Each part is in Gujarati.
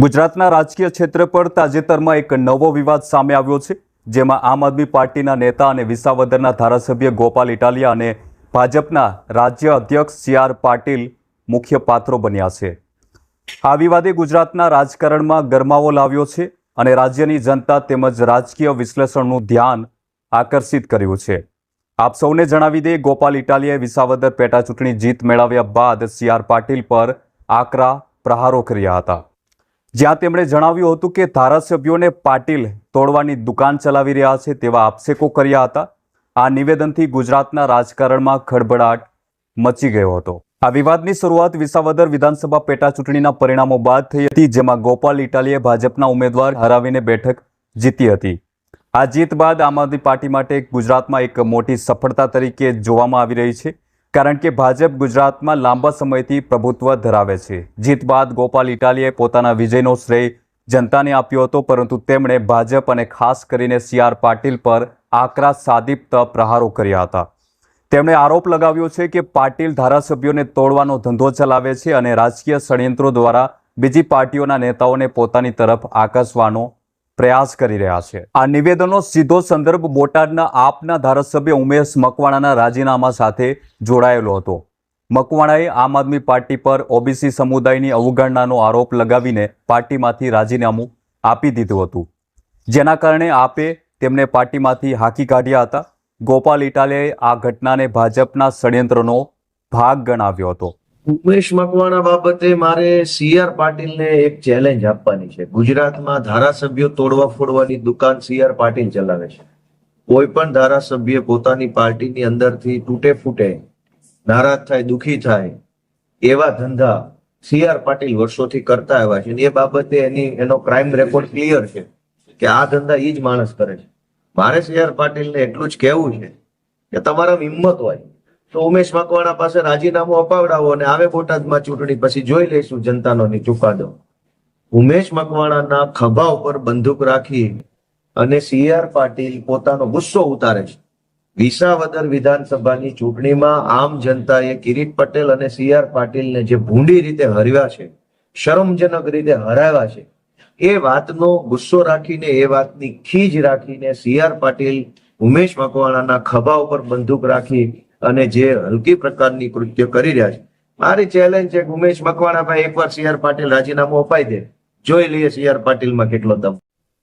ગુજરાતના રાજકીય ક્ષેત્ર પર તાજેતરમાં એક નવો વિવાદ સામે આવ્યો છે, જેમાં આમ આદમી પાર્ટીના નેતા અને વિસાવદરના ધારાસભ્ય ગોપાલ ઇટાલિયા અને ભાજપના રાજ્ય અધ્યક્ષ સી આર પાટીલ મુખ્ય પાત્રો બન્યા છે. આ વિવાદે ગુજરાતના રાજકારણમાં ગરમાવો લાવ્યો છે અને રાજ્યની જનતા તેમજ રાજકીય વિશ્લેષણનું ધ્યાન આકર્ષિત કર્યું છે. આપ સૌને જણાવી દઈએ, ગોપાલ ઇટાલિયાએ વિસાવદર પેટા ચૂંટણી જીત મેળવ્યા બાદ સી આર પાટીલ પર આકરા પ્રહારો કર્યા હતા. જ્યાં તેમણે જણાવ્યું હતું કે ધારાસભ્યોને પાટીલ તોડવાની દુકાન ચલાવી રહ્યા છે તેવા આક્ષેપો કર્યા હતા. આ નિવેદનથી ગુજરાતના રાજકારણમાં ખળભળાટ મચી ગયો હતો. આ વિવાદની શરૂઆત વિસાવદર વિધાનસભા પેટા ચૂંટણીના પરિણામો બાદ થઈ હતી, જેમાં ગોપાલ ઇટાલીએ ભાજપના ઉમેદવાર હરાવીને બેઠક જીતી હતી. આ જીત બાદ આમ આદમી પાર્ટી માટે ગુજરાતમાં એક મોટી સફળતા તરીકે જોવામાં આવી રહી છે. કારણ કે ભાજપ ગુજરાતમાં લાંબા સમયથી પ્રભુત્વ ધરાવે છે. જીત બાદ ગોપાલ ઇટાલીએ પોતાના વિજયનો શ્રેય જનતાને આપ્યો હતો, પરંતુ તેમણે ભાજપ અને ખાસ કરીને સી આર પાટીલ પર આકરા સાદિપ્ત પ્રહારો કર્યા હતા. તેમણે આરોપ લગાવ્યો છે કે પાટીલ ધારાસભ્યોને તોડવાનો ધંધો ચલાવે છે અને રાજકીય ષડયંત્રો દ્વારા બીજી પાર્ટીઓના નેતાઓને પોતાની તરફ આકર્ષવાનો પ્રયાસ કરી રહ્યા છે. આ નિવેદનનો સીધો સંદર્ભ બોટાદના આપના ધારાસભ્ય ઉમેશ મકવાણાના રાજીનામા સાથે જોડાયેલો હતો. મકવાણાએ આમ આદમી પાર્ટી પર ઓબીસી સમુદાયની અવગણનાનો આરોપ લગાવીને પાર્ટીમાંથી રાજીનામું આપી દીધું હતું. જેના કારણે આપે તેમને પાર્ટીમાંથી હાંકી કાઢ્યા હતા. ગોપાલ ઇટાલિયાએ આ ઘટનાને ભાજપના ષડયંત્રનો ભાગ ગણાવ્યો હતો. ઉમેશ મકવાણા બાબતે મારે સીઆર પાટીલ પાટીલને એક ચેલેન્જ આપવાની છે. ગુજરાતમાં ધારાસભ્યો તોડવા ફોડવાની દુકાન સીઆર પાટીલ ચલાવે છે. કોઈ પણ ધારાસભ્ય પોતાની પાર્ટીની અંદરથી તૂટે ફૂટે, નારાજ થાય, દુખી થાય, એવા ધંધા સીઆર પાટીલ વર્ષોથી કરતા આવ્યા છે. એ બાબતે એની, એનો ક્રાઇમ રેકોર્ડ ક્લિયર છે કે આ ધંધા એ જ માણસ કરે છે. મારે સીઆર પાટીલને એટલું જ કહેવું છે કે તમારા હિંમત હોય તો ઉમેશ મકવાણા પાસે રાજીનામું અપાવડાવો અને આવે બોટાદમાં ચૂંટણી પછી જોઈ લઈશું જનતાનો ચુકાદો. ઉમેશ મકવાણાના ખભા ઉપર બંદૂક રાખી અને સી આર પાટીલ પોતાનો ગુસ્સો ઉતારે છે. વિસાવદર વિધાનસભાની ચૂંટણીમાં આમ જનતાએ કિરીટ પટેલ અને સી આર પાટીલને જે ભૂંડી રીતે હરવ્યા છે, શરમજનક રીતે હરાવ્યા છે, એ વાતનો ગુસ્સો રાખીને, એ વાતની ખીજ રાખીને સી આર પાટીલ ઉમેશ મકવાણાના ખભા ઉપર બંદૂક રાખી અને જે હલકી પ્રકારની કૃત્ય કરી રહ્યા છે. મારી ચેલેન્જ છે કે ઉમેશ મકવાણા ભાઈ એકવાર સી આર પાટીલ રાજીનામું અપાઈ દે. જોઈ લઈએ સી આર પાટીલમાં કેટલો દમ.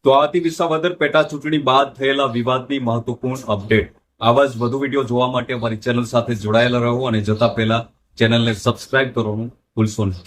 તો આથી વિસાવદર પેટા ચૂંટણી બાદ થયેલા વિવાદની મહત્વપૂર્ણ અપડેટ. આવા જ વધુ વીડિયો જોવા માટે અમારી ચેનલ સાથે જોડાયેલા રહો અને જતા પહેલા ચેનલને સબસ્ક્રાઇબ કરવાનું ભૂલશો નહીં.